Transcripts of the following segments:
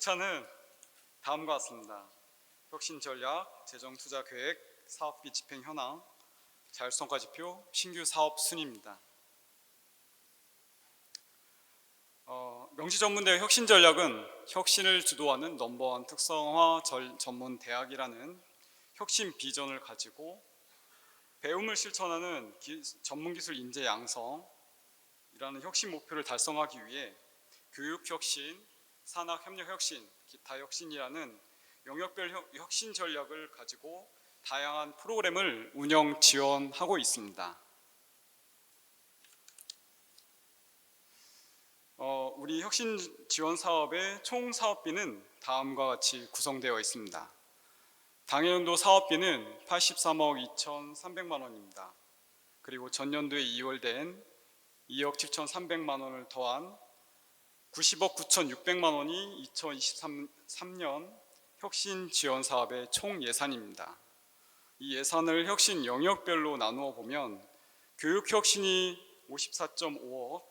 목차는 다음과 같습니다. 혁신 전략, 재정 투자 계획, 사업비 집행 현황, 자율성과 지표, 신규 사업 순입니다. 어, 명시전문대 혁신 전략은 혁신을 주도하는 넘버원 특성화 절- 전문 대학이라는 혁신 비전을 가지고 배움을 실천하는 기- 전문 기술 인재 양성이라는 혁신 목표를 달성하기 위해 교육 혁신, 산학 협력 혁신, 기타 혁신이라는 영역별 혁- 혁신 전략을 가지고 다양한 프로그램을 운영 지원하고 있습니다. 어, 우리 혁신 지원 사업의 총 사업비는 다음과 같이 구성되어 있습니다. 당해연도 사업비는 83억 2,300만 원입니다. 그리고 전년도에 2월 된 2억 7,300만 원을 더한 90억 9,600만 원이 2023년 혁신 지원 사업의 총 예산입니다. 이 예산을 혁신 영역별로 나누어 보면 교육 혁신이 54.5억,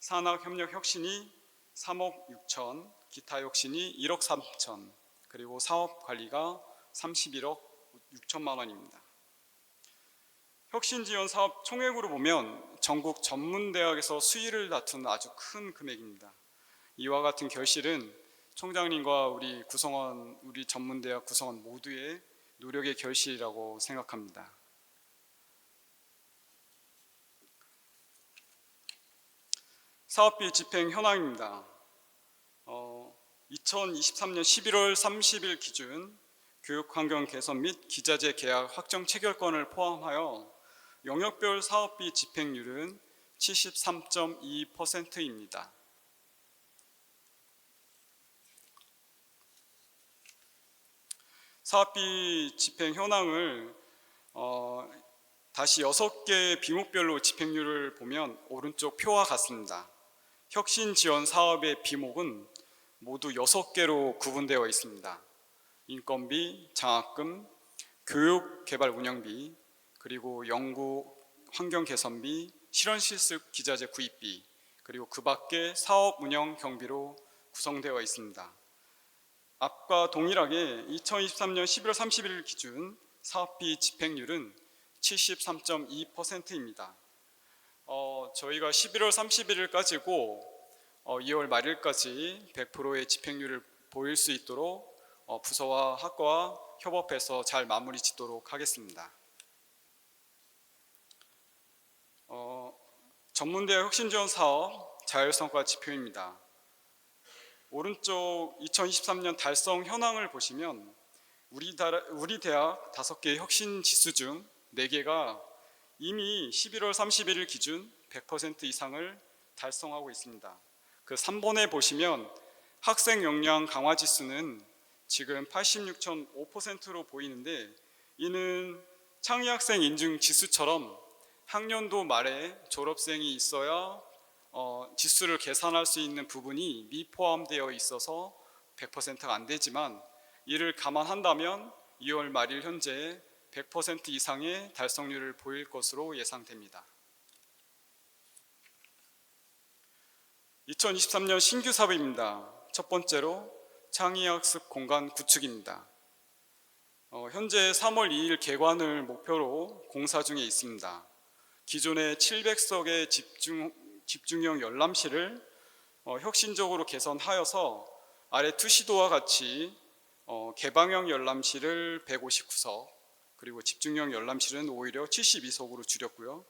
산학 협력 혁신이 3억 6천, 기타 혁신이 1억 3천, 그리고 사업 관리가 31억 6천만 원입니다. 혁신 지원 사업 총액으로 보면 전국 전문 대학에서 수위를 다투는 아주 큰 금액입니다. 이와 같은 결실은 총장님과 우리 구성원, 우리 전문대학 구성원 모두의 노력의 결실이라고 생각합니다. 사업비 집행 현황입니다. 어, 2023년 11월 30일 기준 교육환경 개선 및 기자재 계약 확정 체결권을 포함하여 영역별 사업비 집행률은 73.2%입니다. 사업비 집행 현황을 어, 다시 6개 비목별로 집행률을 보면 오른쪽 표와 같습니다. 혁신 지원 사업의 비목은 모두 6개로 구분되어 있습니다. 인건비, 장학금, 교육 개발 운영비, 그리고 연구 환경 개선비, 실현 실습 기자재 구입비, 그리고 그 밖에 사업 운영 경비로 구성되어 있습니다. 앞과 동일하게 2023년 11월 31일 기준 사업비 집행률은 73.2%입니다. 어, 저희가 11월 31일까지고 어, 2월 말일까지 100%의 집행률을 보일 수 있도록 어, 부서와 학과와 협업해서 잘 마무리 짓도록 하겠습니다. 어, 전문대학 혁신지원 사업 자율성과 지표입니다. 오른쪽 2023년 달성 현황을 보시면 우리, 다, 우리 대학 5개 혁신 지수 중 4개가 이미 11월 31일 기준 100% 이상을 달성하고 있습니다. 그 3번에 보시면 학생 역량 강화 지수는 지금 86.5%로 보이는데 이는 창의 학생 인증 지수처럼 학년도 말에 졸업생이 있어야 어, 지수를 계산할 수 있는 부분이 미포함되어 있어서 100%가 안 되지만 이를 감안한다면 2월 말일 현재 100% 이상의 달성률을 보일 것으로 예상됩니다. 2023년 신규 사업입니다. 첫 번째로 창의학습 공간 구축입니다. 어, 현재 3월 2일 개관을 목표로 공사 중에 있습니다. 기존의 700석의 집중, 집중형 열람실을 어, 혁신적으로 개선하여서 아래 투시도와 같이 어, 개방형 열람실을 159석 그리고 집중형 열람실은 오히려 72석으로 줄였고요.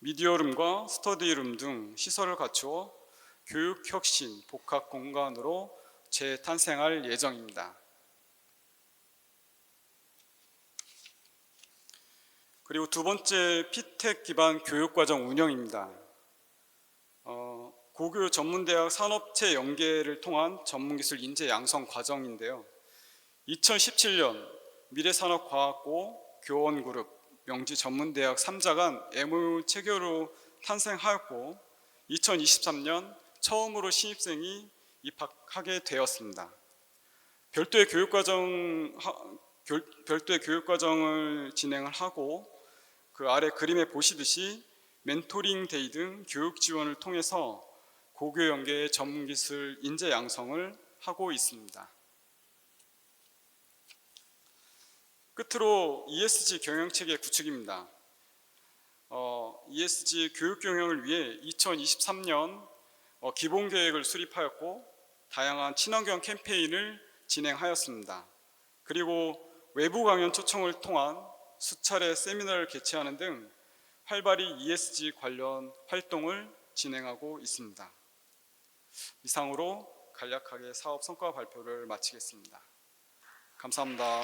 미디어룸과 스터디룸 등 시설을 갖추어 교육 혁신 복합 공간으로 재탄생할 예정입니다. 그리고 두 번째 피텍 기반 교육과정 운영입니다. 어, 고교 전문대학 산업체 연계를 통한 전문기술 인재 양성 과정인데요. 2017년 미래산업과학고 교원그룹 명지 전문대학 3자 간 MOU 체결로 탄생하였고 2023년 처음으로 신입생이 입학하게 되었습니다. 별도의 교육과정 별도의 교육과정을 진행을 하고 그 아래 그림에 보시듯이 멘토링 데이 등 교육 지원을 통해서 고교 연계의 전문 기술 인재 양성을 하고 있습니다. 끝으로 ESG 경영 체계 구축입니다. 어, ESG 교육 경영을 위해 2023년 어, 기본 계획을 수립하였고 다양한 친환경 캠페인을 진행하였습니다. 그리고 외부 강연 초청을 통한 수차례 세미나를 개최하는 등 활발히 ESG 관련 활동을 진행하고 있습니다. 이상으로 간략하게 사업 성과 발표를 마치겠습니다. 감사합니다.